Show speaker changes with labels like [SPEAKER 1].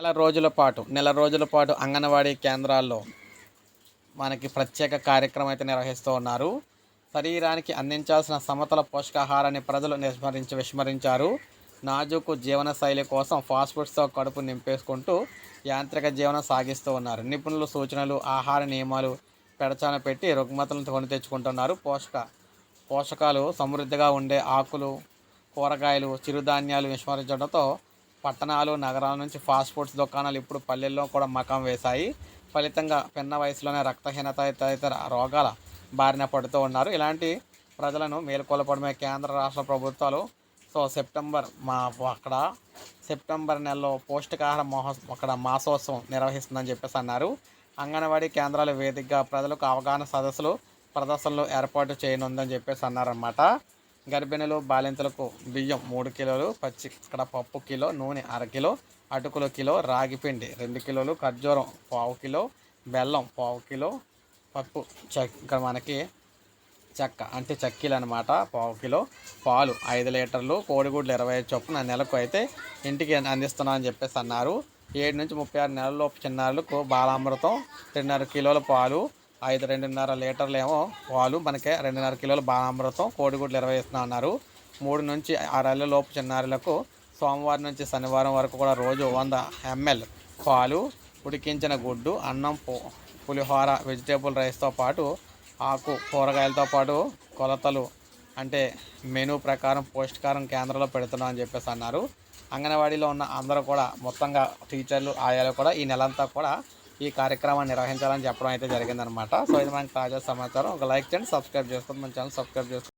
[SPEAKER 1] నెల రోజుల పాటు నెల రోజుల పాటు అంగన్వాడీ కేంద్రాల్లో మనకి ప్రత్యేక కార్యక్రమం అయితే నిర్వహిస్తూ ఉన్నారు. శరీరానికి అందించాల్సిన సమతల పోషకాహారాన్ని ప్రజలు విస్మరించి విస్మరించారు. నాజుకు జీవన శైలి కోసం ఫాస్ట్ ఫుడ్స్తో కడుపు నింపేసుకుంటూ యాంత్రిక జీవనం సాగిస్తూ ఉన్నారు. నిపుణులు సూచనలు ఆహార నియమాలు పెడచాన పెట్టి రుగ్మతలను కొని తెచ్చుకుంటున్నారు. పోషక పోషకాలు సమృద్ధిగా ఉండే ఆకులు కూరగాయలు చిరుధాన్యాలు విస్మరించడంతో పట్టణాలు నగరాల నుంచి ఫాస్ట్ ఫుడ్స్ దుకాణాలు ఇప్పుడు పల్లెల్లో కూడా మకం వేశాయి. ఫలితంగా పిన్న వయసులోనే రక్తహీనత తదితర రోగాల బారిన పడుతూ ఉన్నారు. ఇలాంటి ప్రజలను మేల్కొల్పడమే కేంద్ర రాష్ట్ర ప్రభుత్వాలు. సో సెప్టెంబర్ మా అక్కడ సెప్టెంబర్ నెలలో పౌష్టికాహార మహోత్సవం అక్కడ మాసోత్సవం నిర్వహిస్తుందని చెప్పేసి అన్నారు. అంగన్వాడీ కేంద్రాల వేదికగా ప్రజలకు అవగాహన సదస్సులు ప్రదర్శనలు ఏర్పాటు చేయనుందని చెప్పేసి అన్నారన్నమాట. గర్భిణులు బాలింతలకు బియ్యం మూడు కిలోలు పచ్చి ఇక్కడ పప్పు కిలో నూనె అరకిలో అటుకుల అటుకులు కిలో రాగిపిండి రెండు కిలోలు ఖర్జూరం పావు కిలో బెల్లం పావు కిలో పప్పు చ ఇక్కడ మనకి చెక్క అంటే చక్కీలు అనమాట పావు కిలో పాలు ఐదు లీటర్లు కోడిగుడ్లు ఇరవై ఐదు చొప్పున నెలకు అయితే ఇంటికి అందిస్తున్నా అని చెప్పేసి అన్నారు. ఏడు నుంచి ముప్పై ఆరు నెలలలోపు చిన్నారులకు బాలామృతం రెండున్నర కిలోల పాలు ఐదు రెండున్నర లీటర్లు ఏమో పాలు. మనకి రెండున్నర కిలోల బాణామృతం కోడిగుడ్లు ఇరవై ఇస్తున్నా అన్నారు. మూడు నుంచి ఆరేళ్ళ లోపు చిన్నారులకు సోమవారం నుంచి శనివారం వరకు కూడా రోజు వంద ఎంఎల్ పాలు ఉడికించిన గుడ్డు అన్నం పు పులిహోర వెజిటేబుల్ రైస్తో పాటు ఆకు కూరగాయలతో పాటు కొలతలు అంటే మెనూ ప్రకారం పౌష్టికారం కేంద్రంలో పెడుతున్నాం అని చెప్పేసి అన్నారు. అంగన్వాడీలో ఉన్న అందరూ కూడా మొత్తంగా టీచర్లు ఆయాలు కూడా ఈ నెలంతా కూడా ఈ కార్యక్రమాన్ని నిర్వహించాలని చెప్పడం అయితే జరిగిందనమాట సో ఇది మనకి తాజా సమాచారం ఒక లైక్ చేయండి సబ్స్క్రైబ్ చేసుకోండి మన ఛానల్ సబ్స్క్రైబ్ చేసుకోండి